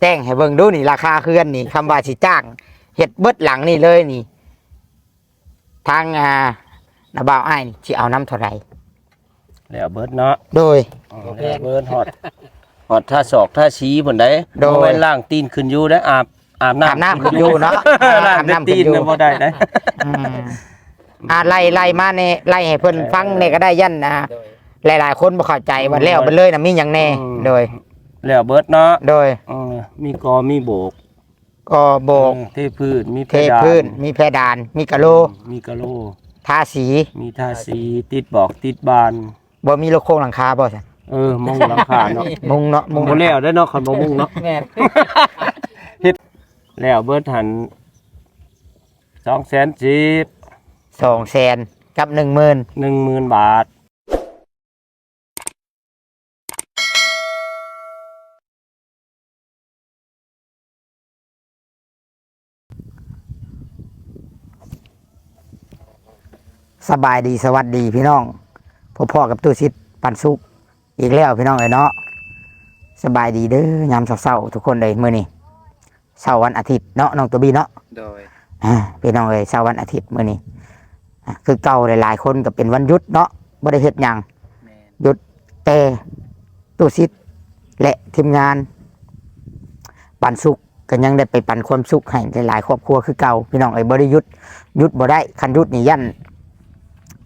แต่งให้เบิ่งดูนี่ราคาเฮือนนี่คำว่าสิจ้างเฮ็ดเบิดหลังนี่เลยนี่ ทางอ่านาบ่าวอ้ายนี่สิเอาน้ำเท่าไหร่แล้วเบิดเนาะโดย แล้วเบิดฮอดฮอดท่าศอกท่าชี้เพิ่นได้โดย บ่แม่นล่างตีนขึ้นอยู่ได้อาบอาบน้ำอาบน้ำขึ้นอยู่เนาะล่างอาบแต่น้ำขึ้ตีนนอยู่น่ะบ่ได้ได้อืมอ่าไล่ไล่มาในไล่ให้เพิ่นฟังเนี่ยก็ได้ยันนะ โดย หลาย ๆ คนบ่เข้าใจว่าแล้วมันเลยนะมีหยังแน่ โดย แล้วเบิดเนาะโดยเออมีกอมีโบกก็โบกเออเทพื้นมีเทพื้นมีเพดาน มีกะโหลมีกะโหลทาสีมีทาสีติดบอกติดบาน บ่มีโลโครงหลังคาบ่ซั่นเออมุงหลังคาเนาะมุงเนาะมุมุงงบ่แล้วได้อเนาะคันบ่มุงเนาะแม่นแล้วเบิดหัน210 2แสนกับ10,000 10,000บาท สบายดีสวัสดีพี่น้องพ่อๆกับตู้ชิดปันสุกอีกแล้วพี่น้องเอ้ยเนาะสบายดีเด้อยามเช้าๆทุกคนเลยมื้อนี้เช้าวันอาทิตย์เนาะน้องตัวบีเนาะโดยอ่าพี่น้องเอ้ยเช้าวันอาทิตย์มื้อนี้อะคือเก่าหลายๆคนก็เป็นวันหยุดเนาะบ่ได้เฮ็ดหยังแม่นหยุดแต่ตู้ซิดและทีมงาน ปันสุขก็ยังได้ไปปันความสุขให้หลายๆครอบครัวคือเก่าพี่น้องเอ้ยบ่ได้หยุดหยุดบ่ได้คันหยุดนี่ยัน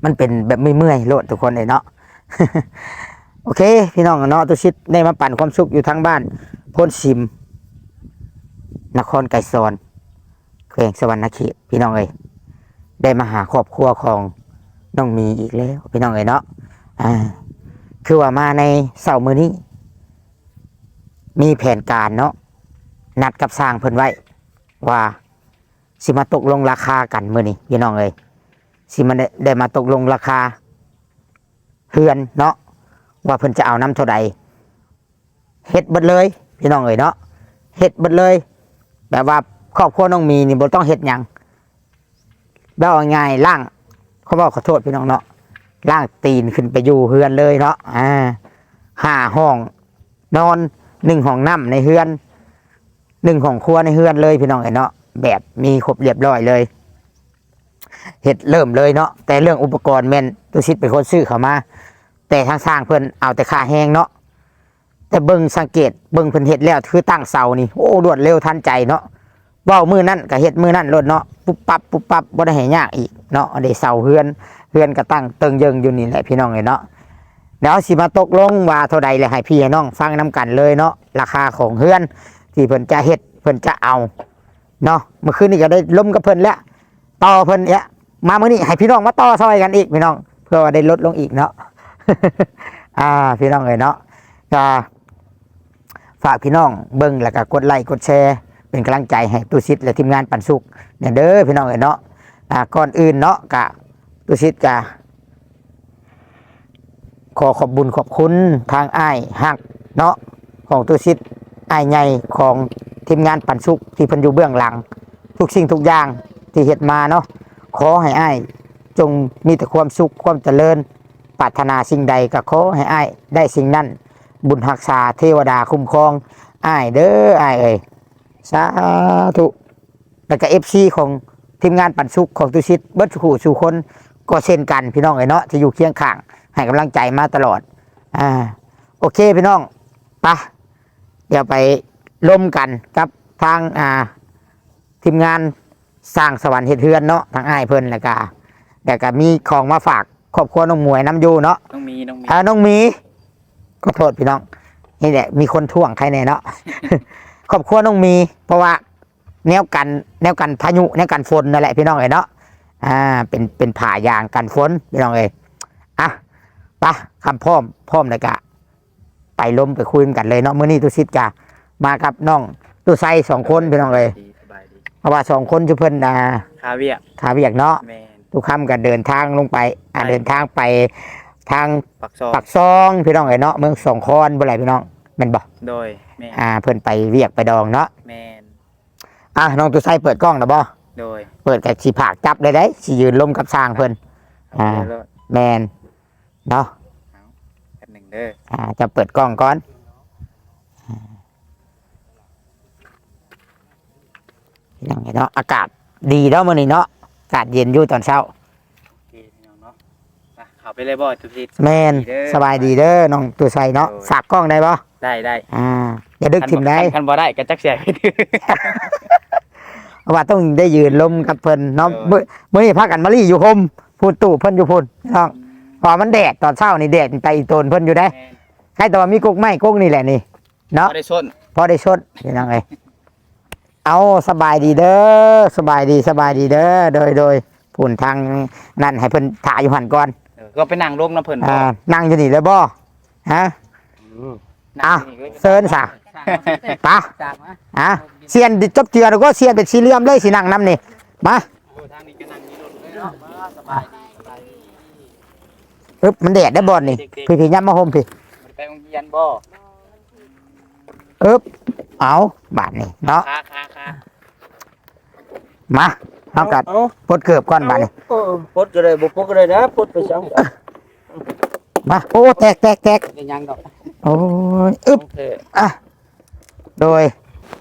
มันเป็นแบบไม่เมื่อยๆโลดทุกคนเลยเนาะโอเค พี่น้องเนาะตู้ซิดได้มาปั่นความสุขอยู่ทั้งบ้านพ้นซิม นครไกรสอนแขวงสวรรณเขตพี่น้องเอ้ยได้มาหาครอบครัวของน้องมีอีกแล้วพี่น้องเอ้ยเนาะอ่า คือว่ามาในเสาร์มือนี้ มีแผนการเนาะนัดกับสร้างเพิ่นไว้ ว่าสิมาตกลงราคากันมือนี้พี่น้องเอ้ย สิมาได้ได้มาตกลงราคาเฮือนเนาะว่าเพิ่นจะเอาน้ำเท่าใดเฮ็ดเบิดเลยพี่น้องเอ้ยเนาะเฮ็ดเบิดเลย แบบว่าครอบครัวน้องมีนี่บ่ต้องเฮ็ดหยังแบบว่าง่ายล่างเขาบอกขอโทษพี่น้องเนาะล่างตีนขึ้นไปอยู่เฮือนเลยเนาะอ่าห้าห้องนอนหนึ่งห้องน้ำในเฮือนหนึ่งห้องครัวในเฮือนเลยพี่น้องเอ้ยเนาะแบบมีครบเรียบร้อยเลย เห็ดเริ่มเลยเนาะแต่เรื่องอุปกรณ์แม่นตุชิดเป็นคนซื้อเขามา แต่ทางสร้างเพิ่นเอาแต่ค่าแห้งเนาะแต่เบิ่งสังเกตเบิ่งเพิ่นเห็ดแล้วคือตั้งเสานี่โอ้รวดเร็วทันใจเนาะเว้ามือนั่นก็เห็ดมือนั่นรถเนาะปุ๊บปั๊บปุ๊บปั๊บบ่ได้ให้ยากอีกเนาะได้เสาเฮือนเพื่อนก็ตั้งเติงเยิงอยู่นี่แหละพี่น้องเลยเนาะเดี๋ยวสิมาตกลงว่าเท่าใดเลยให้พี่ให้น้องฟังน้กันเลยเนาะราคาของเพื่อน ที่เพิ่นจะเฮ็ดเพิ่นจะเอาเนาะเมื่อคืนนี้ก็ได้ล้มกับเพิ่นแล้วต่อเพิ่นเนี่ย มามื้อนี้ให้พี่น้องมาต่อซอยกันอีกพี่น้อง เพื่อว่าได้ลดลงอีกเนาะอ่าพี่น้องเลยเนาะก็ฝากพี่น้องเบิ่งแล้วก็กดไลค์กดแชร์ เป็นกำลังใจให้ตู้ซิดและทีมงานปันสุขเนี่ยเด้อพี่น้องเลยเนาะอ่าก่อนอื่นเนาะกะตุชิตกาขอขอบบุญขอบคุณทางอ้ายหักเนาะของตุชิตอ้ายใหญ่ของทีมงานปันสุขที่เพันอยู่เบื้องหลัง ทุกสิ่งทุกอย่างที่เฮ็ดมาเนาะ ขอให้อ้ายจงมีแต่ความสุขความเจริญปรารถนาสิ่งใดก็ขอให้อ้ายได้สิ่งนั้น บุญรักษาเทวดาคุ้มครองอ้ายเด้ออ้ายเอ้ยสาธุแล้วก็เอฟซีของทีมงานปันสุขของตุชิตเบิร์ดขู่สู่คนก็เช่นกันพี่น้องเอ๋ยเนาะจะอยู่เคียงข้าง ให้กำลังใจมาตลอดอ่าโอเคพี่น้องไปะเดี๋ยวไปร่มกันกับทางอ่าทีมงาน สร้างสวรรค์เฮ็ดเฮือนเนาะทางอ้ายเพิ่นแล้วก็แล้วก็มีของมาฝากครอบครัวน้องหมวยน้ำอยูเนาะน้องมีน้องมีอ่าน้องหมีก็โทษพี่น้อง นี่แหละมีคนท่วงใครแน่เนาะ ครอบครัวน้องมี เพราะว่า แนวกันแนวกันพายุแนวกันฝนนั่นแหละพี่น้องเอ๋ยเนาะอ่า เป็นเป็นผ่ายางกันฝนพี่น้องเอ๋ยอะไปะคำพร้อมพร้อมเลยกะไปล้มไปคุยกันเลยเนาะมื้อนี้ตุสิตกะมากับน้องตุไซสองคนพี่น้องเอ๋ยดีสบายดี เพราะว่าสองคนจุเพิ่นอ่าคาเวียกขาเวียกเนาะแม่นทุกค่ำกันเดินทางลงไป อ่าไปเดินทางไปทางปักซองปักซองพี่น้องเอ๋ยเนาะเมืองสองคอนบ่ไรพี่น้องแม่นบ่โดยแม่นอ่าเพิ่นไปเวียกไปดองเนาะแม่นอะน้องตุไซเปิดกล้องนะบ่โดยเปิดกับสีผากจับได้ได้สียืนลมกับสร้างเพิ่น อ่า เดี๋ยวรถแมนเนาะแป๊บหนึ่งเด้ออ่าจะเปิดกล้องก่อน เนาะอากาศดีเนาะมื้อนี้เนาะอากาศเย็นอยู่ตอนเช้าโอเคพี่น้องเนาะไปเข้าไปเลยบ่ทุกที แม่นสบายดีเด้อน้องตัวใสเนาะโอ้ย ฝากกล้องได้บ่ได้ได้อ่าอย่าดึกถิ่มได้คันบ่ได้ก็จักเสียไปดื้อ เพราะว่าต้องได้ยืนลมกับเพิ่นเนาะเออมื้อมื้อนี้พักกันมาลี่อยู่คมพูดตู่เพิ่นอยู่พุ่นพี่น้องเพอมันแดดตอนเช้านี่แดดไปอีโตนเพิ่นอยู่ได้แม่นใครแต่ว่ามีกุ๊กไม้กุ๊กนี่แหละนี่ เนาะ บ่ได้ส้นพอได้ชดพี่น้องเอ้ย เอาสบายดีเด้อสบายดีสบายดีเด้อโดยโดยผุ่นทางนั่นให้เพิ่นถ่ายอยู่หันก่อนเออก็ไปนั่งร่มน้ำเพิ่นบ่อ่านั่งอยู่นี่เลยบ่ฮะนั่งอะนี่ก็เซิร์นซะปะจากมาอะเสียนจบเจือแล้วก็เสียนเป็นสี่เหลี่ยมเลยสินั่งนํนี่มาโอ้ทางนี้ก็นั่งนี่รถเลยเนาะมาสบายดีสบายดีอึ๊บมันแดดได้บ่นี่พี่พี่ยับมาห่มพี่บ่ได้ไปโรงเรียนบ่ อึ๊บเอาบาดนี่เนาะคาคาคามาเอากัดเอาปลดเกือบก่อนบาดนี่เออปลดก็ได้บ่ปลดก็ได้นะปลดไปซังมาโอ้แตกแตกแตกเป็นยังดอกโอ้ยอึ๊บโอเคอะโดย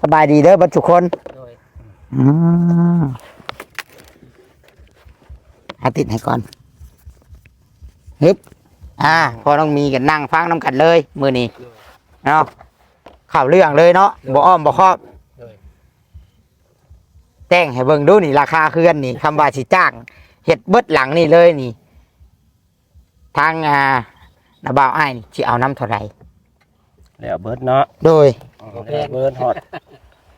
สบายดีเด้อบัดทุกคนโดยอืมอาติดให้ก่อนฮึบอ่าพอต้องมีกันนั่งฟังน้ำกันเลย มือนี้เนาะ ข่าวเรื่องเลยเนาะบ่อ้อมบ่ครอบโดยแต่งให้เบิ่งดูนี่ราคาเคลื่อนนี่คำว่าสิจ้างเฮ็ดเบิดหลังนี่เลยนี่ ทางอ่านาบ่าวอ้ายนี่สิเอาน้ำเท่าไหร่แล้วเบิดเนาะโดย แล้วเบิดฮอด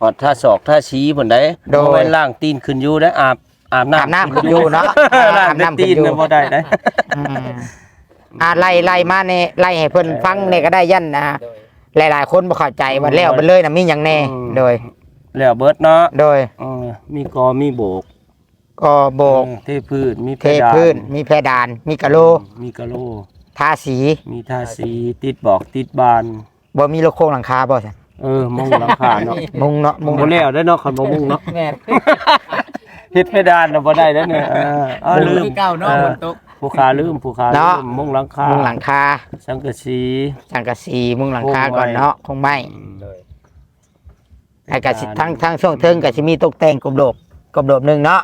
ฮอดท่าศอกท่าชี้เพิ่นได้โดยบ่แม่นล่างตีนขึ้นอยู่ได้อาบอาบน้ำอาบน้ำขึ้นอยู่เนาะล่างอาบแต่น้ำขึ้ตีนนอยู่ น่ะบ่ได้ได้อืมอ่าไล่ไล่มาเนี่ยไล่ให้เพิ่นฟังเนี่ยก็ได้ยันนะโดย หลายๆ คนบ่เข้าใจว่าแล้วไปเลยนะมีหยังแน่โดย แล้วเบิดเนาะโดยเออมีกอมีโบกก็โบก เออเทพื้นมีเทพื้น มีเพดาน มีกะโหลมีกะโหลทาสีมีทาสีติดบอกติดบาน บ่มีโลโก้หลังคาบ่ซั่นเออมุงหลังคาเนาะมุงเนาะมุมุงงบ่แล้วได้เนาะคันบ่มุงเนาะแม่น เฮ็ดเพดานน่ะบ่ได้แล้วเนี่ยเออเอาลืม คือเก่าเนาะออฝนตก ผู้ค้าลืมผู้ค้าลืมมุงหลังคามุงหลังคาสังกะสี สังกะสีมุงหลังคาโครงไม้ก่อนเนาะคงไม่อืมโดยแล้วก็สิทั้งทั้งช่วงเทิงก็สิมีตกแต่งกบโดบกบโดบหนึงเนาะ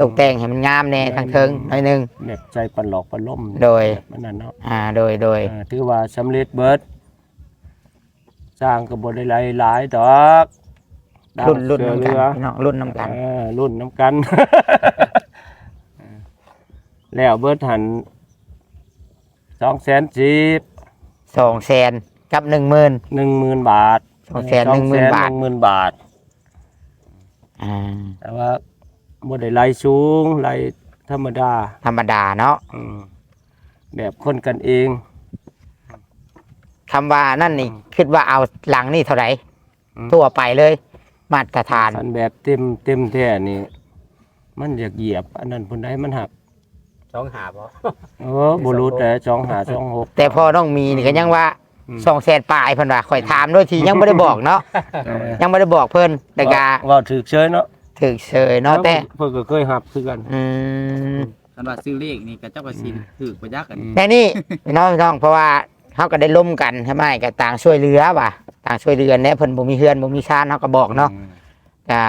ตกแต่งให้มันงามแน่ทางเทิงหน่อยหนึง แบบใจปันหลอกปันล่มโดย แบบมันนั่นเนาะอ่าโดยโดยเออถือว่าสำเร็จเบิด สร้างก็บ่ได้หลายหลายดอกรุ่นรุ่นดาวน้ำเสืกัอนเรือพี่น้องรุ่นน้ำกันเออรุ่นน้ำกัน แล้วเบิดหันสองแสนสิบสองแสนกับหนึ่งหมื่นหนึ่งหมื่นบาทสองแสนหนึ่งหมื่นบาทหนึ่งหมื่นบาท อ่า แต่ว่าบ่ได้ไล่สูงไล่ธรรมดา ธรรมดาเนาะอืมแบบคนกันเองคำว่านั่นนี่คิดว่าเอาหลังนี่เท่าไหร่อืมทั่วไปเลย มาตรฐาน คันแบบเต็มเต็มแท้นี่ มันอยากเหยียบ อันนั้นพุ่นได้มันหัก ช่องหาบ่เออบุรุษแต่สองหาสองหก แต่พอต้องมีนี่ก็ยังว่าอืม สองแสนปลายเพิ่นว่าข่อยถามด้วยทียังไม่ได้บอกเนาะเออยังไม่ได้บอกเพิ่นแต่กาว่าถือเชยเนาะถึกเฉยเนาะแต่เพิ่นก็เคยหับคือกัน อืมคันว่าซื้อเลขนี่ก็เจ้าก็สิถือบ่ยักกันแต่นี่ พี่น้องพี่น้องเพราะว่าเขาก็ได้ล้มกันใช่ไหมก็ต่างช่วยเหลือว่ะต่างช่วยเหลือเนี่ยเพิ่นบ่มีเฮือนบ่มีชานเขาก็บอกเนาะก็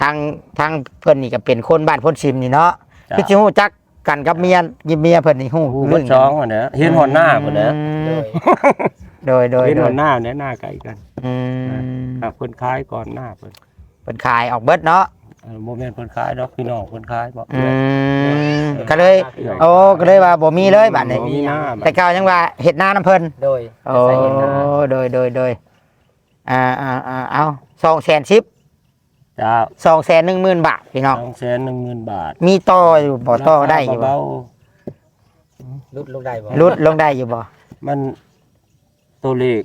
ทางทางเพิ่นนี่ก็เป็นคนบ้านพ้นชิมนี่เนาะจ้ะ คือสิฮู้จักกันกับเมียยิบเมียเพิ่นนี่ฮู้ผู้มันสองอะนะเห็นหัวหน้าพุ่นนะอืมโดยโดยเห็นโดหัยวหน้าเนี่ยหน้าไกลกันอืมครับเพิ่นคล้ายก่อนหน้าเพิ่นเพิ่นขายออกเบิดเนาะเออบ่แม่นเพิ่นคล้ายดอกพี่น้องเพิ่นคล้ายบ่อืมก็เลยโอ้ก็เลยว่าบ่มีเลยบัดนี้บ่มีหน้าบัดแต่เก่ายังว่าเฮ็ดนาน้ำเพิ่นโดยโอ้โดยโดยโดยอ่าอ่าอ่าเอา 210จ้า210,000บาทพี่น้องสองแสนหนึ่งหมื่นบาท มีต่ออยู่บ่ต่อได้อยู่บ่เบาลุดลงได้บ่ลดลงได้อยู่บ่ๆมันตัวเลข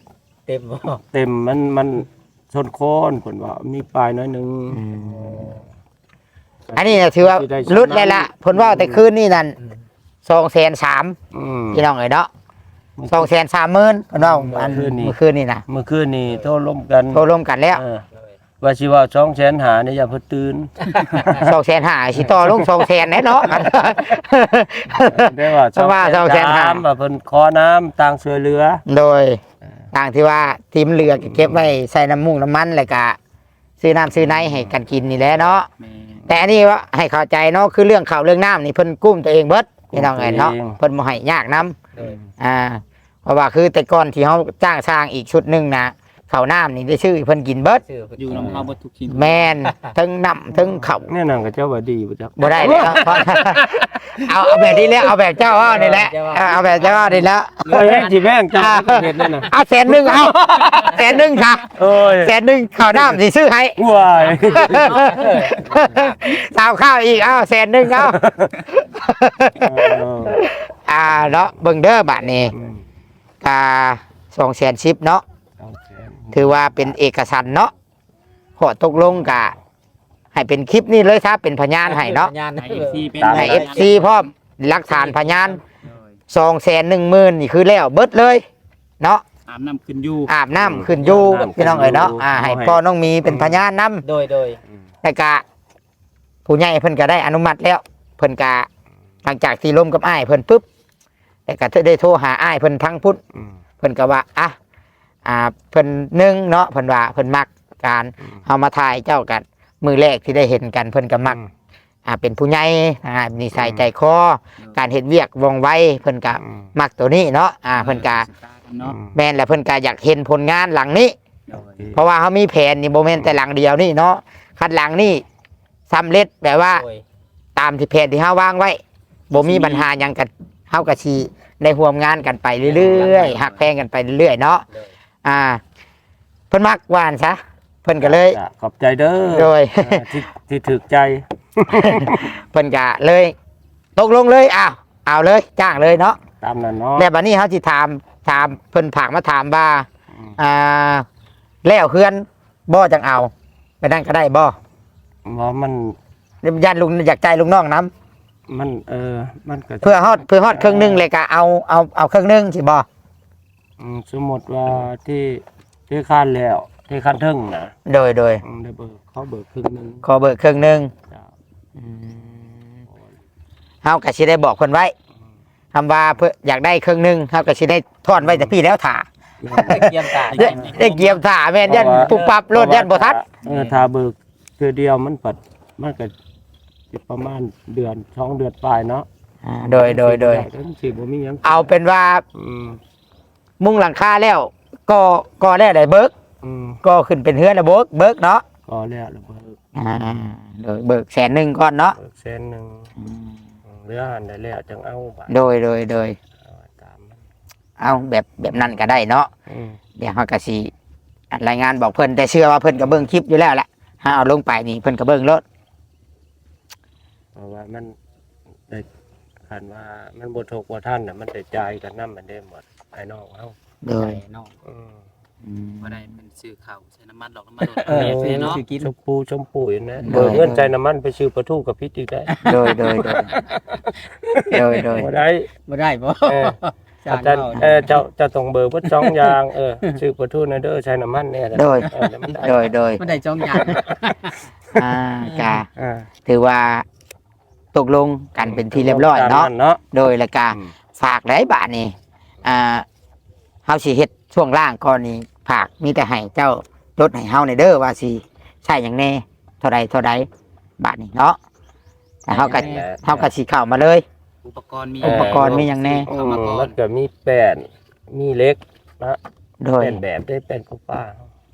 เต็มบ่เต็มมันมันชนโคนผลว่ามีปลายน้อยหนึ่งอันนี้น่ะถือว่าลุดเลยละผลว่าแต่คืนนี่นั่นสองแสนสามอืมพี่น้องเอ๋ยเนาะสองแสนสามหมื่นพี่น้องอันเมื่อคืนนี้เมื่อคืนนี่นะเมื่อคืนนี่โทรล้มกันโทรรวมกันแล้วเออ ว่าชิว่าช่องแสนหาเนี่ยอย่าเพิ่งตื่นสองแสนห้าสิต่อลงสองแสนแน่เนาะ ได้ว่าเพราะว่าช่องแสนหาน้ำว่าเพิ่นขอน้ำต่างเสือเรือ โดยต่างที่ว่าทีมเรือก็เก็บไว้ใส่น้ำมูกน้ำมันเลยกะ ซื้อน้ำซื้อในให้กันกินนี่แหละเนาะแม่แต่อันนี้ว่าให้เข้าใจเนาะคือเรื่องข่าวเรื่องน้ำนี่เพิ่นกุ้มตัวเองเบิดพี่น้องเอ้ยเนาะเพิ่นบ่ให้ยากนํโดยอ่าเพราะว่าคือแต่ก่อนที่เขาจ้างสร้างอีกชุดหนึ่งนะเขาวน้ำนี่ได้ชื่อเพิ่นกินเบิดชื่ออยู่นำเฮาบ่ทุกชิ้นแมนทั้งน้ำทั้งเขาวเนี่ยนั่งกับเจ้าว่าดีบ่จักบ่ได้เลยเพราะเอาเอาแบบนี้แหละเอาแบบเจ้าว่านี่แหละเออเอาแบบเจ้าว่านี่แหล้วเฮ้ยสิแม่งจ้าเฮ็ดนั่นน่ะเอาแสนหนึ่งเอาแสนหนึ่งค่ะโอ้ยแสนหนึ่งข้าวน้ำสิซื้อให้ว้ายสาวข้าวอีกเอาแสนหนึ่งเอาอ่าเนาะเบิ่งเด้อบาทนี้อ่าสองแสนชิปเนาะ ถือว่าเป็นเอกสารเนาะขอตกลงกะให้เป็นคลิปนี้เลยครับเป็นพยานให้เนาะพยานให้ FC เป็นให้เอฟซีพร้อมหลักฐานพยานสองแสนหนึ่งหมื่นนี่คือแล้วเบิดเลย เนาะอาบน้ำขึ้นอยู่อาบน้ำขึ้นอยู่พี่น้องเอ๋ยเนาะอ่าให้พ่อน้องมีเป็นพยานนโดยโดยำแต่กะผู้ใหญ่เพิ่นก็ได้อนุมัติแล้ว เพิ่นกะหลังจากที่ล้มกับอ้ายเพิ่นปุ๊บแต่ก็ได้โทรหาอ้ายเพิ่นทั้งพุทธเพิ่นก็ว่าอะ อ่าเพิ่นหนึ่งเนาะเพิ่นว่าเพิ่นมักการเฮามาถ่ายเจ้ากันมือแรกที่ได้เห็นกันเพิ่นก็มักอ่าเป็นผู้ใหญ่อ่านิสัยใจคอการเฮ็ดเวียกว่องไวเพิ่นก็มักตัวนี้เนาะอ่าเพิ่นก็เนาะแม่นแล้วเพิ่นก็อยากเห็นผลงานหลังนี้โดยเพราะว่าเฮามีแผนนี่บ่แม่นแต่หลังเดียวนี่เนาะคันหลังนี่สำเร็จแบบว่าโดยตามที่แผนที่เฮาวางไว้บ่มีปัญหาหยังกันเฮาก็สิได้ร่วมงานกันไปเรื่อยๆหักแพงกันไปเรื่อยๆเนาะโดย อ่า เพิ่นมักหวานซะเพิ่นก็เลย จ้ะขอบใจเด้อโดย เออที่ที่ถึกใจ เพิ่นก็เลย ตกลงเลยอ้าวเอาเลย จ้างเลยเนาะตามนั้นเนาะ แล้วบัดนี้เฮาสิถามถามเพิ่นผากมาถามว่าอืม อ่าแล้วเฮือนบ่จังเอา ไปนั่นก็ได้บ่ว่ามันย่านลุงอยากใจลุงน้องนํมันเออมันก็เพื่อฮอดเพื่อฮอดครึ่งหนึงเลยก็เอาเอาเอาครึ่งหนึงสิบ่ อืมสมมติว่าที่ที่คันแล้ว ที่คันทึ่งนะโดยโดยอืมได้เบิกเขาเบิกครึ่งหนึงขอเบิกครึ่งหนึงจ้ะเฮาก็สิได้บอกเพิ่นไว้คำว่าเพื่ออยากได้ครึ่งหนึงเฮาก็สิได้ทอนไว้แต่พี่แล้วถ่าได้เกียมตาได้ได้เกียมถ่าแม่นยันปุบปับรถยันบ่ทันเออถ้าเบิกเทื่อเดียวมันปัดมันก็สิประมาณเดือนสองเดือนปลายเนาะอ่าโดยโดยโดย มันสิบ่มีหยังเอาเป็นว่าอืม มุงหลังคาแล้วก็ก็แล้วได้เบิกอืมก็ขึ้นเป็นเฮือนแล้วเบิกเบิกเนาะก็แล้วแล้วเบิกอ่าโดยเบิกแสนหนึ่งก่อนเนาะเบิกเส้นหนึงอืมเหลือหันได้แล้วจังเอาบาทโดยโดยโดยเอาตามมันเอาแบบแบบนั้นก็ได้เนาะอืมเดี๋ยวเขาก็สิรายงานบอกเพิ่นแต่เชื่อว่าเพิ่นก็เบิ่งคลิปอยู่แล้วแหละถ้าเอาลงไปนี่เพิ่นก็เบิ่งรถเพราะว่ามันได้คันว่ามันบ่ถูกบ่ทันน่ะมันได้จ่ายกันนำมันได้หมด ภายนอกเฮาโดยเนาะอืม บ่ได้เป็นซื้อข้าวใส่น้ำมันดอกน้ำมันโดดเออเสียเนาะ ชมพูชมพูอยู่นะเบิกเงินใจน้ำมันไปซื้อปลาทูกับพริษอีกได้โดยโดยโดยโดยโดยบ่ได้บ่ได้บ่เออจ้าอาจารย์เออเจ้าเจ้าต้องเบิกเบิดสองอย่างเออซื้อปลาทูนะเด้อใช้น้ำมันเนี่ยนะโดยเออแล้วมันได้โดยโดยบ่ได้จองอย่าง อ่ากาอ่าถือว่า ตกลงกันเป็นที่เรียบร้อยเนาะตมเนาะ โดยและกาอืม ฝากได้บาทนี่ อ่าเฮาสิเฮ็ดช่วงล่างก่อนนี่ฝากมีแต่ให้เจ้าจดให้เฮาในเด้อว่าสิใช่อย่างแน่เท่าใดเท่าใดบาทนี่เนาะแต่เฮาก็เฮาก็สิเข้ามาเลย อุปกรณ์มีอุปกรณ์มีอย่างแน่อืเข้ามมาก่อมันนก็มีแป้นมีเหล็กนะโดยเป็นแบบได้เป็นปูป้า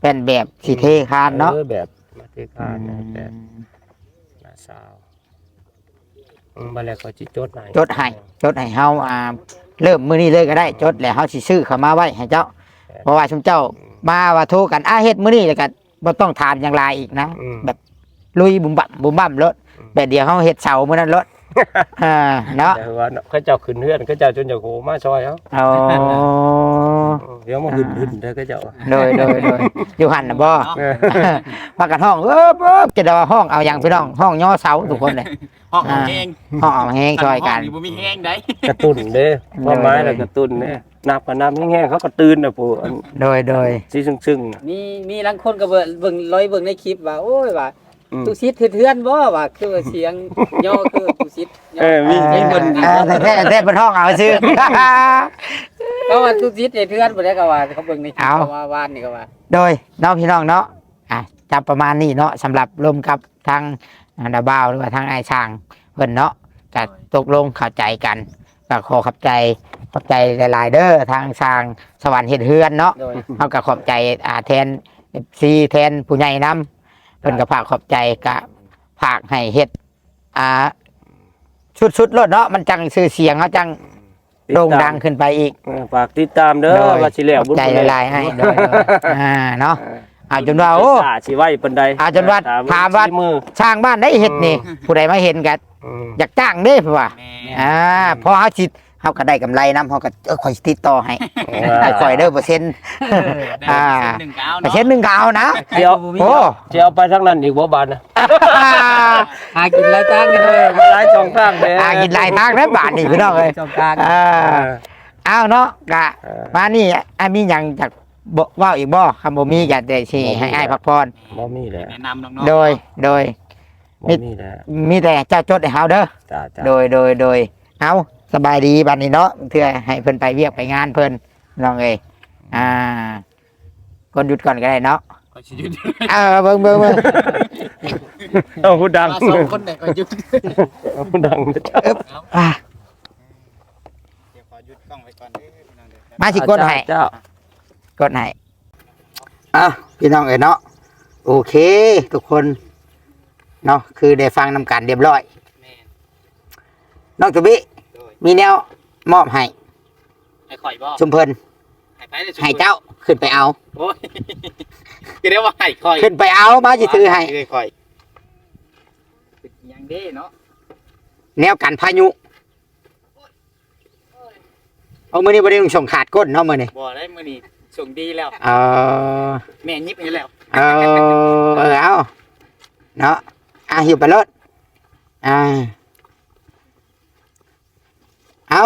เป็นแบบสีเทคานเนาะออแบบมาเทคานนะแบบหน้าสาวอืมบัดแล้วก็สิจดให้จดให้จดให้เฮาอ่า เริ่มมื้อนี้เลยก็ได้จดแล้วเฮาสิซื้อเข้ามาไว้ให้เจ้า เพราะว่าชุมเจ้ามาว่าโทรกันอ้าเฮ็ดมื้อนี้แล้วก็บ่ต้องถามอย่างไรอีกนะ อืม แบบลุยบุ่มบั่มบุ่มบั่มรถอืมแบบเดียวเฮาเฮ็ดเสามื้อนั้นรถ อ่าเนาะแต่ว่าเขาเจ้าขึ้นเฮือนเขาเจ้าจนจะโหมาซอยเฮาเอาเดี๋ยวมาหึ่นหึ่นเด้อเขาเจ้าโดยโดยโดยอยู่หั่นน่ะบ่เออพากันห้องเอิบเอิบจะได้ว่าห้องเอาอย่างพี่น้องห้องย่อเสาทุกคนเลยห้องของแห้งห้องเอาแห้งช่วยกันห้องนี่บ่มีแห้งได้กระตุ้นเด้ความหมายแล้วกระตุ้นเด้นับกับน้ำแห้งๆเขาก็ตื่นน่ะปู่อันโดยโดยสิซึ้งๆน่ะมีมีลังคนก็เบิ่งเบิ่งร้อยเบิ่งในคลิปว่าโอ้ยว่า อืมตุซิดเทือนบ่ว่าคือว่าเสียงย่อคือตุซิดย่เออมีเสียงเพิ่นเออแต่แท้แต่เป็นห้องเอาชื่อก็ว่าตุซิดเทือนบ่ได้ก็ว่าเขาเบิ่งในคลิปเอาก็ว่าวานนี่ก็ว่า โดยน้องพี่น้องเนาะอะจับประมาณนี้เนาะสำหรับรวมกับทางดาบ่าวหรือว่าทางไอ้ายช่างเพิ่นเนาะก็ตกลงเข้าใจกันก็ขอขอบใจขอบใจหลาย ๆ เด้อทางช่างสวรรค์เฮ็ดเฮือนเนาะโดยเขาก็ขอบใจอ่าแทนซีแทนผู้ใหญ่นํ เพิ่นก็ฝากขอบใจกะฝากให้เฮ็ดอ่าชุดๆรถเนาะมันจังชื่อเสียงเขาจังโด่งดังขึ้นไปอีกเออฝากติดตามเด้อโดยว่าสิแล้วขอบใจหลายๆให้โดยโดยอ่าเนาะเอาจนว่าโอ้สาสิไว้ปานใดอ่าจนว่าถามว่าฝีมือช่างบ้านได้เห็ดนี่ ผู้ใดมาเห็นกันอืมอยากจ้างเด้เพิ่นว่าแม่อ่าพอเฮาสิ เฮาก็ได้กำไรนํเฮาก็เออข่อยสิติดต่อให้ให้ข่อยเด้อเปอร์เซ็นต์อ่าหนึ่งเก้าเปอร์เซ็นต์หนึงก็เอานะเดี๋ยวโอ้จะเอาไปทางนั้นอีกบ่บานนะหากินแล้วจ้างกันเลยมาหลายช่องทางเด้อ่ากินหลายทางนะบาทนี่พี่น้องเอ้ยจองกลางอ่าเออเอาเนาะกะเออมานี่อะมีหยังจากบ่เว้าอีกบ่คำบ่มีก็ได้สิให้อ้ายพักผ่อนบ่มีแหละแนะนำน้องๆโดยโดยบ่มีแหละมีแต่เจ้าจดให้เฮาเด้อจ้าจ้าโดยโดยโดยเอา สบายดีบัดนี้เนาะเพื่อให้เพิ่นไปเวียกไปงานเพิ่นน้องเอ้ยอ่าคนหยุดก่อนก็ได้เนาะก็สิหยุดเออเบิ่งเบิ่งเบิ่งเอาผู้ดังมาสองคนเนี่ยก็หยุดเอาผู้ดังนะจ้าอะเดี๋ยวขอหยุดกล้องไว้ก่อนเด้อพี่น้องเด้อมาสิกดให้เจ้ากดให้อะพี่น้องเอ้ยเนาะโอเค ทุกคนเนาะคือได้ฟังนำกันเรียบร้อยแม่นน้องตุบิโดย มีแนวมอบให้ให้ข่อยบ่ชุมเพิ่นให้ไปเลยให้เจ้าขึ้นไปเอาโอ้ยก็ได้ว่าให้ข่อยขึ้นไปเอามาสิถือให้ให้ข่อยเป็นหยังเด้เนาะแนวกันพายุเอามือนี้บ่ได้ลงส่งขาดก้นเนาะมือนี้บ่ได้มื้อนี้ส่งดีแล้วเออแม่ยิบให้แล้วเออเออเอาเนาะอะหิวไปรถอ่า เอา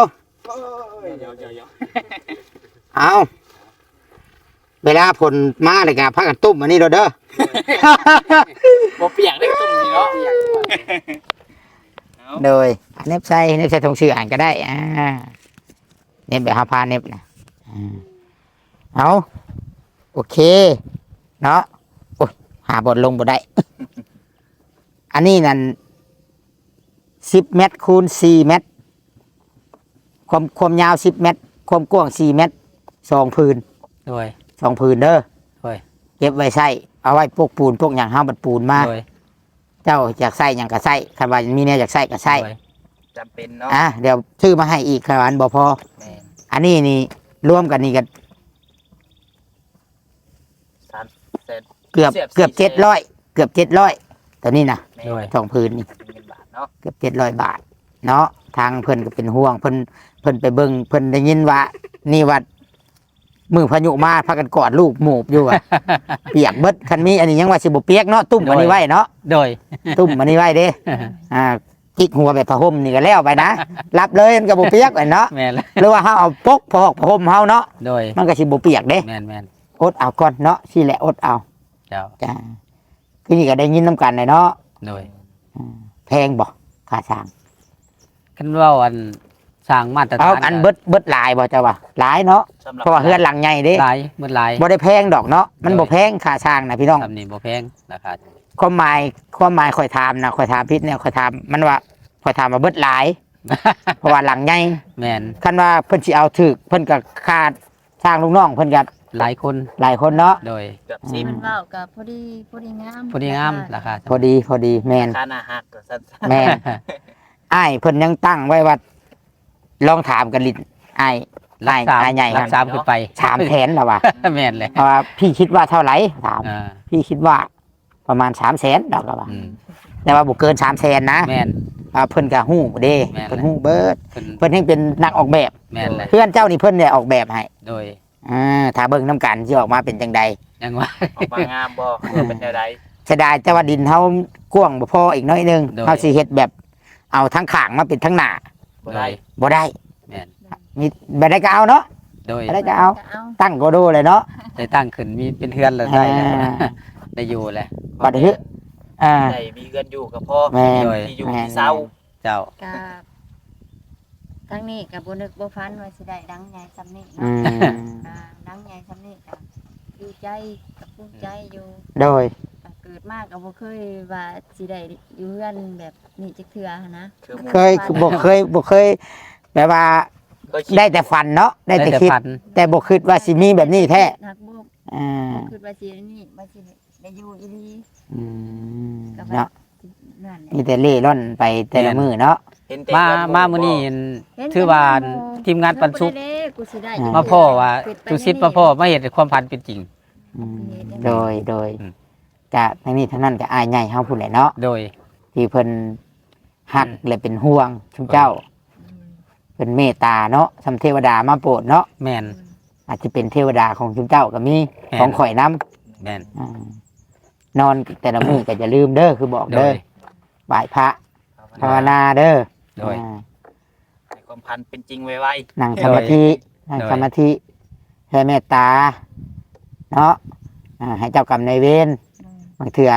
เดี๋ยวเดี๋ยวเดี๋ยวเอาเวลาผลมาเลยกันพักกันตุ้มอันนี้เราเด้อบ่เปียกได้ตุ่มนี่เนาะเอาโดยเน็บใส่เน็บใส่ทงชื่ออ่านก็ได้อ่าเน็บแบบฮาพาเน็บนะอ่าเอาโอเค เนาะโอ้ยหาบทลงบ่ได้ อันนี้นั่นสิบเมตรคูณสี่เมตร ความความยาวสิบเมตร ความกว้างสี่เมตรสองพื้นโดย สองพื้นเด้อโอ้ย เก็บไว้ใส่เอาไว้พวกปูนพวกอย่างห้าบัดปูนมาโดยเจ้าอยากใส่อย่างก็ใส่คันว่ามีเนี่ยอยากใส่ก็ใส่โดยจำเป็นเนาะอะเดี๋ยวซื้อมาให้อีกคันว่าอันบ่พอ แม่นอันนี้นี่รวมกันนี่กันสามแสน เกือบเสียบเกือบสี่เจ็ดแสนร้อยเกือบเจ็ดร้อยตัวนี้นะโดย สองพื้นนี่ เป็นเงินบาทเนาะ เกือบเจ็ดร้อยบาท เนาะทางเพิ่นก็เป็นห่วงเพิ่น เพิ่นไปเบิ่งเพิ่นได้ยินว่านี่วัดมือพายุมาพากันกอดลูกหมูบอยู่อะ เปียกเบิดคันมีอันนี้ยังว่าสิบ่เปียกเนาะตุ้มอันนี้ไว้เนาะโดย ตุ้มอันนี้ไว้เด้ อ่าจิกหัวแบบผ้าห่มนี่ก็แล้วไปนะรับเลยมันก็บ่เปียกไปเนาะแม่นแล้วหรือว่าเฮาเอาปกพอกผ้าห่มเฮาเนาะโดย มันก็สิบ่เปียกเด้ แม่นแม่นอดเอาก่อนเนาะสิแหละอดเอาเจ้าจ้าคือนี่ก็ได้ยินนํกันเลยเนาะโดย แพงบ่ค่าสร้างคันว่าอัน สร้างมาตรฐานเอาอันเบิดเบิดหลายบ่เจ้าว่าหลายเนาะสำหรับเพราะว่าเฮือนหลังใหญ่เด้หลายเบิดหลายบ่ได้แพงดอกเนาะมันบ่แพงค่าสร้างนะพี่น้อง ทำนี่บ่แพงราคาความหมายความหมายข่อยถามนะข่อยถามพิษเนี่ยข่อยถามมันว่าข่อยถามว่าเบิดหลาย เพราะว่าหลังใหญ่แม่นคันว่าเพิ่นสิเอาถึกเพิ่นก็คาดสร้างลูกน้องเพิ่นก็หลายคนหลายคนเนาะ โดยเกือบสิบมันเว้ากับพอดีพอดีงามพอดีงามราคาพอดีพอดีแมนค่าหน้าฮักก็สั้นแมนอ้ายเพิ่นยังตั้งไว้ว่า ลองถามกันลินอ้ายรัอ้ายกสามอ้ายใหญ่รักสามขึ้นไปสามแสนแล้วว่ะแม่นเลยเพราะว่าพี่คิดว่าเท่าไหร่ถามอ่าพี่คิดว่าประมาณสามแสนดอกแล้วว่ะอืมแต่ว่าบ่เกินสามแสนนะแม่นอ่าเพิ่นก็ฮู้เด้แม่นเพิ่นฮู้เบิดเพิ่นเพิ่นยังเป็นนักออกแบบแม่นเลยเพื่อนเจ้านี่เพิ่นได้ออกแบบให้โดยอ่าถ้าเบิ่งน้ำกันสิออกมาเป็นจังใดยังว่าออกมางามบ่เพื่อเป็นแนวใดเสียดายแต่ว่าดินเฮากว้างบ่พออีกน้อยหนึงเฮาสิเฮ็ดแบบเอาทั้งข้างมาเป็นทั้งหน้า บ่โดได้ยบ่ได้แม่นมีบ่ได้ก็เอาเนาะโดยบ่ได้ก็เอาเอาตั้งโกโดเลยเนาะได้ตั้งขึ้นมีเป็นเฮือนแล้วได้แล้วอ่าได้อยู่แหละบัดนี้อ่า ได้มีเงินอยู่กับพ่อแม่นโดยที่อยู่แม่นที่เศร้าเจ้า กับทั้งนี้กับบ่นึกบ่ฟันว่าสิได้ดังใหญ่ซำนี้อืเนาะมอ่าดังใหญ่ซำนี้กับดีใจกับภูมิใจอยู่โดย กับมากก็บ่เคยว่าสิได้อยู่เฮือนแบบนี้จักเทื่อหั้นนะ คือหมู่เคยคือบ่เคยบ่เคยแบบว่าเคยคิดได้แต่ฝันเนาะได้แต่คิด ฝัน แต่บ่คิดว่าสิมีแบบนี้แท้นักบ่อ่าคือว่าสินี่ว่าสิได้อยู่อีหลีอืมก็เนาะนั่นแหละมีแต่เล่ร่อนไปแต่ละมื้อเนาะ เห็นแต่มาเงินหมามื้อนี้ เห็นถือว่าทีมงานปันสุกเด้กูสิได้อ่ามาพ่อว่าตุสิทธิ์มาพ่อมาเห็นความพันเป็นจริง อืมโดยโดยอืม กะทั้งนี้ทั้งนั้นก็อายใหญ่เฮาพูดแหละเนาะโดย ที่เพิ่นฮักอืมและเป็นห่วงชุมเจ้าเพิ่นเมตตาเนาะสำเทวดามาโปรดเนาะแม่นอาจจะเป็นเทวดาของชุมเจ้าก็มีแม่นของข่อยน้แม่นำอ่านอนแต่ละมื้อก็อย่าลืมเด้อคือบอกโดเด้อยไหว้พระภาวนาเด้อโดยอ่าให้ความพันเป็นจริงไวนั่งสมาธินั่งโดยสมาธิแผ่เมตตาเนาะอ่าให้เจ้ากรรมนายเวรบางเทื่อ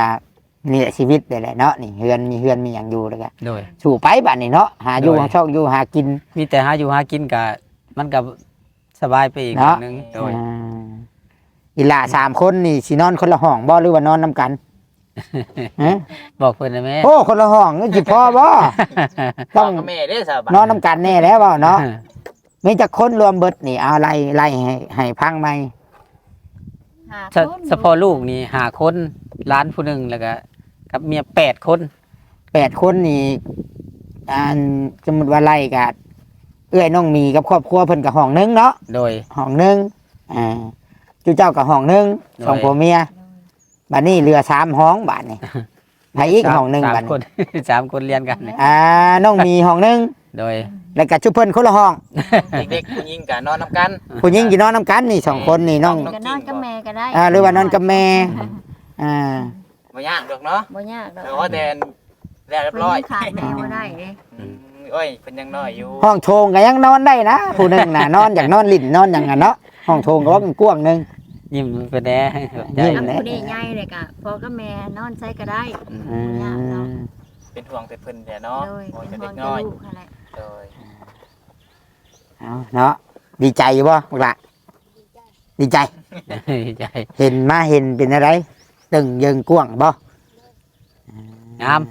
นี่แหละชีวิตเลยแหละเนาะนี่เฮือนมีเฮือนมีอย่างอยู่แล้วก็โดย สู่ไปบัดนี้เนาะหาอยู่โดย หาช่องอยู่หากินมีแต่หาอยู่หากินก็มันก็สบายไปอีกเนาะหนึงโดย อ่าอีหล่าสามคนนี่สินอนคนละห้องบ่หรือว่านอนนํกันฮะบอกเพิ่นนะแม่ โอ้คนละห้องนี่สิพ่อบ่ๆต้องพ่กับแม่เด้อสาบานนอนนํกันแน่แล้วบ่เนาะ มีจักคนรวมเบิดนี่เอาไล่ไล่ให้ให้พังไหม หาเฉคนเฉพาะลูกนี่หาคน ร้านผู้หนึงแล้วก็กับเมียแปดคนแปดคนนี่อันสมมุติว่าไล่กับเอื้อยน้องมีกับครอบครัวเพิ่นกับห้องหนึงเนาะโดยห้องหนึงอ่าจูเจ้ากับห้องหนึงโดยสองผัวเมียบัดนี้เหลือสามห้องบัดนี้ให้อีกห้องหนึงสามบัดคนี้นสามคนเรียนกันนี่อ่าน้องมีห้องหนึงโดยแล้วก็ชุบเพิ่นคนละห้องเด็กๆผู้หญิงก็นอนนํกันผู้หญิงอยู่นอนน้ำกันนี่สองคนนี่น้องก็นอนกับแม่ก็ได้อ่าหรือว่านอนกับแม่ อ่าบ่ยากดอกเนาะบ่ยากดอกแต่ว่าแต่แล้วเรียบเพิ่นร้อยยังขาดแม่บ่ได้เด้อืมโอ้ยเพิ่นยังน้อยอยู่ห้องโถงก็ยังนอนได้นะผู้หนึงน่ะนอนอยากนอนลิ่นนอนอย่างนั้นเนาะห้องโถงก็ว่ามันกว้างหนึง ยิ้มไปแน่ยิ้มอันผู้นี้ใหญ่เลยก็พ่อกับแม่นอนใช้ก็ได้ อืบ่ยากเนาะมเป็นห่วงแต่เพิ่นแหละเนาะโดยโอ้ยเป็นแต่ห่เด็วงกน้อยแต่ลูกนั่นแหละโดยเอาเนาะดีใจอยู่บ่พวกละดีใจ ใจเห็นมาเห็นเป็นอะไร ตึงยิงกว้างบ่งาม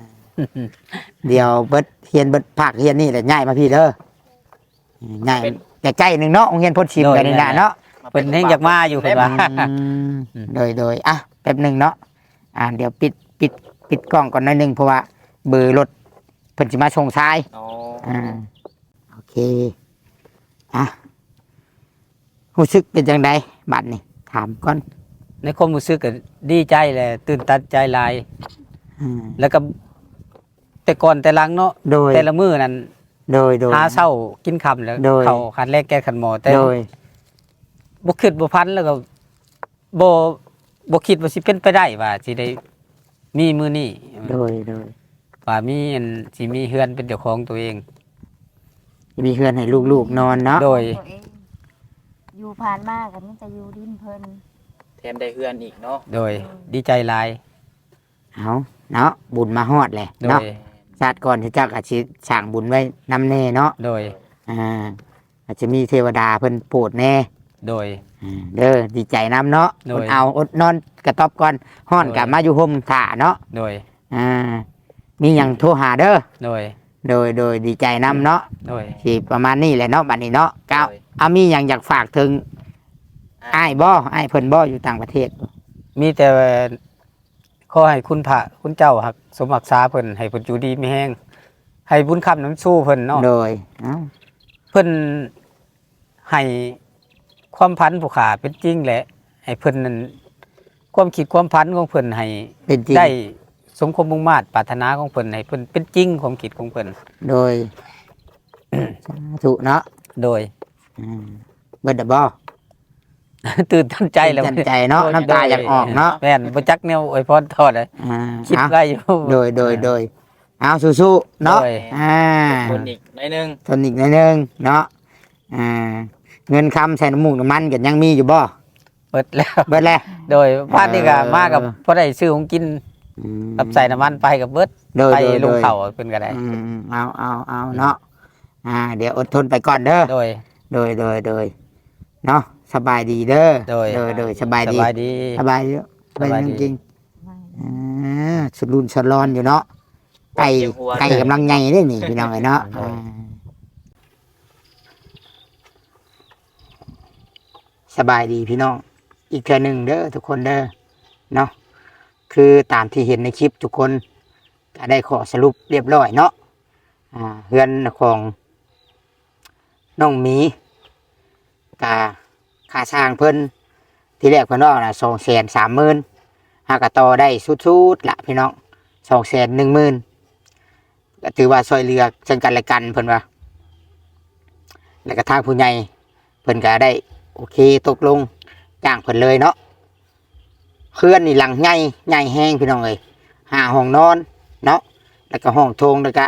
เดี๋ยวเบิดเฮียนเบิดภาคเฮียนนี่แหละง่ายมาพี่เด้อง่ายแต่ใกล้หนึ่งเนาะโรงเรียนพจน์ชิมกันนี่นะเนาะ เพิ่นเฮงอยากมาอยู่เพิ่นว่าอืม โดยโดยอะแป๊บหนึ่งเนาะอ่าเดี๋ยวปิดปิดปิดกล้องก่อนหน่อยหนึงเพราะว่าเบอร์รถเพิ่นสิมาชงชายโอ้อ่าโอเคอะรู้สึกเป็นจังไดบัดนี่ถามก่อน ในความรู้สึกก็ดีใจแหละตื่นตันใจหลาย อืมแล้วก็แต่ก่อนแต่หลังเนาะโดยแต่ละมื้อนั้นโดยโดย หาเช้ากินค่ำแล้วโดย เข้าคันแรกแก้คันหมอแต่โดย บ่คิดบ่พันแล้วก็บ่บ่คิดว่าสิเป็นไปได้ว่าสิได้มีมื้อนี้โดยโดยว่ามีอันสิมีเฮือนเป็นเจ้าของตัวเอง มีเพื่อนให้ลูกๆนอนเนาะโดย ตัวเองอยู่ผ่านมาก็มีแต่อยู่ดินเพิ่นแถ มได้เฮือนอีกเนาะโดยดีใจหลาย เอาเนาะบุญมาฮอดเลยโดเนาะย ชาติก่อนที่เจ้าก็สิสร้างบุญไว้นำแน่เนาะโดย อ่าอาจจะมีเทวดาเพิ่นโปรดแน่โดย อ่าเด้อดีใจน้ำเนาะโดอยดเอาอดนอนกระต๊อบก่อนฮ้อนโดยกลับมาอยู่ห่มถ่าเนาะโดย อ่ามีหยังโทรหาเด้อโดย โดยโดยดีใจน้ำเนาะโดย สิประมาณนี้แหละเนาะบัดนี้เนาะก้าว โดย เอามีหยังอยากฝากถึง อ้ายบ่อ้ายเพิ่นบ่อยู่ต่างประเทศมีแต่ขอให้คุณพระคุณเจ้าหักสมรักษาเพิ่นให้เพิ่นอยู่ดีมีแห้งให้บุญคำน้ำสู้เพิ่นเนาะโดยเอ้าเพิ่นให้ความพันผู้ขาเป็นจริงแหละให้เพิ่นนั้นความคิดความพันของเพิ่นให้เป็นจริงได้สมความมุ่งมาตรปรารถนาของเพิ่นให้เพิ่นเป็นจริงความคิดของเพิ่นโดยสาธุเนาะโดยอืมเบิดเดอบ่ ตื่นตันใจแล้วตื่นตันใจเนาะน้ำตาอยากออกเนาะแม่นบ่จักแนวอวยพรทอดเลยอ่าคิดเอาไว้อยู่โดยโดยโดยเอาสู้ๆเนาะโดยอ่าคนอีกหน่อยหนึงทนอีกหนิดนึงเนาะอ่าเงินคำใส่น้ำมูกน้ำมันกันยังมีอยู่บ่เปิดแล้วเบิดแล้วโดยบ้านนี่ก็เออมากับพอได้ซื้อของกินอืมกับใส่น้ำมันไปกับเบิดโดยไปโดยลโดงยเขาเพิ่นก็ได้อืมเอาเอาเอาเนาะอ่า เดี๋ยวอดทนไปก่อนเด้อโดยโดยโดยโดยเนาะ สบายดีเด้อโดย โดยโดยสบายสดีบายดี สบายดีสบายสบายดี จริงๆอ่าสุดรุนสดร้อนอยู่เนาะไก่เจียงหัวไก่กำลังใหญ่เลยนี่พี่น้องเอ้ยเนาะอ่าสบายดีพี่น้อง อีกเทื่อหนึ่งเด้อทุกคนเด้อเนาะคือตามที่เห็นในคลิปทุกคนก็ได้ขอสรุปเรียบร้อยเนาะอ่าเฮือนของน้องหมีกา ค่าสร้างเพิ่นที่แรกเพิ่นว่านะสองแสนสามหมื่นหากะต่อได้สุดๆละพี่น้องสองแสนหนึ่งหมื่นก็ถือว่าซอยเรือซึ่งกันและกันเพิ่นว่า แล้วก็ทางผู้ใหญ่เพิ่นก็ได้ โอเคตกลงจ้างเพิ่นเลยเนาะเพื่อนนี่หลังใหญ่ใหญ่แห้งพี่น้องเอ้ยหาห้องนอนเนาะแล้วก็ห้องโถงแล้วก็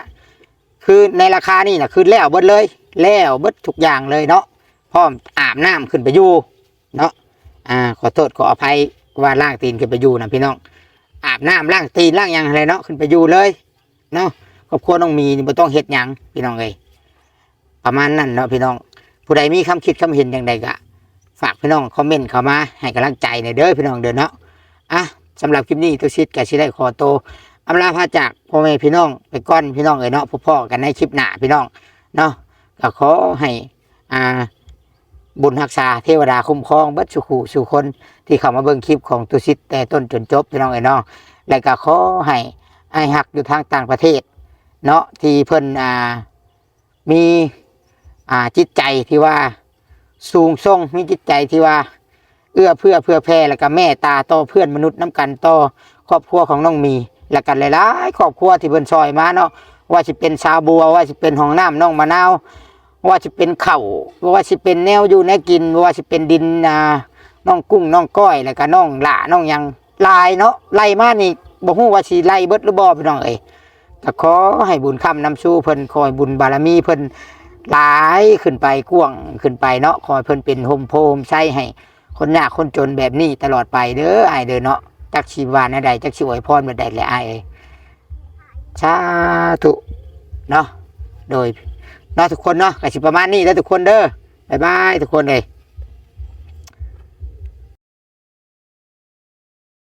คือในราคานี่นะคือแล้วเบิดเลย แล้วเบิดทุกอย่างเลยเนาะ พร้อมอาบน้ำขึ้นไปอยู่เนาะอ่าขอโทษขออภัยว่าล่างตีนขึ้นไปอยู่นะพี่น้องอาบน้ำล่างตีนล่างยังอะไรเนาะขึ้นไปอยู่เลยเนาะครอบครัวน้องมีบ่ต้องเฮ็ดหยังพี่น้องเอ้ยประมาณนั้นเนาะพี่น้อง ผู้ใดมีคำคิดคำเห็นอย่างใดก็ฝากพี่น้องคอมเมนต์เข้ามาให้กำลังใจในเด้อพี่น้องเด้อเนาะอะสำหรับคลิปนี้ตุกชิดแกชิได้ขอโตวอำลาพาจากพ่อแม่พี่น้องไปก้อนพี่น้องเอ๋ยเนาะพบพ่อกันในคลิปหน้าพี่น้องเนาะก็ขอให้อ่า บุญรักษาเทวดาคุ้มครองบัดสุขูสุคนที่เข้ามาเบิ่งคลิปของตุชิดแต่ต้นจนจบพี่น้องเอ๋ยเนาะและก็ขอให้ไอ้หักอยู่ทางต่างประเทศ เนาะที่เพิ่นอ่ามีอ่าจิตใจที่ว่าสูงส่งมีจิตใจที่ว่า เอื้อเพื่อเพื่อแพ่แล้วก็แม่ตาต่อเพื่อนมนุษย์น้ำกันต่อครอบครัวของน้องมีแล้วกันหลายๆครอบครัวที่เพิ่นซอยมาเนาะว่าจะเป็นชาวบัวว่าจะเป็นห้องน้ำน้องมะนาว ว่าจะเป็นเข่าว่าจะเป็นแนวอยู่แนวกินว่าจะเป็นดินอ่าน้องกุ้งน้องก้อยแล้วก็น้องหล่าน้องยังลายเนาะไล่มานี่บ่ฮู้ว่าสิไล่เบิดหรือบ่พี่น้องเอ้ยก็ขอให้บุญคำนำสู้เพิ่นขอให้บุญบารมีเพิ่นหลายขึ้นไปกว้างขึ้นไปเนาะคอยเพิ่นเป็นโฮมโพมใช้ให้คนยากคนจนแบบนี้ตลอดไปเด้อไอเด้อเนาะจักชีวานใดจักชีอวยพรแบบใดแหละไอเอ้ยสาธุเนาะโดย เนาะทุกคนเนาะก็สิประมาณนี้แล้วทุกคนเด้อบ๊ายบายทุกคนเลย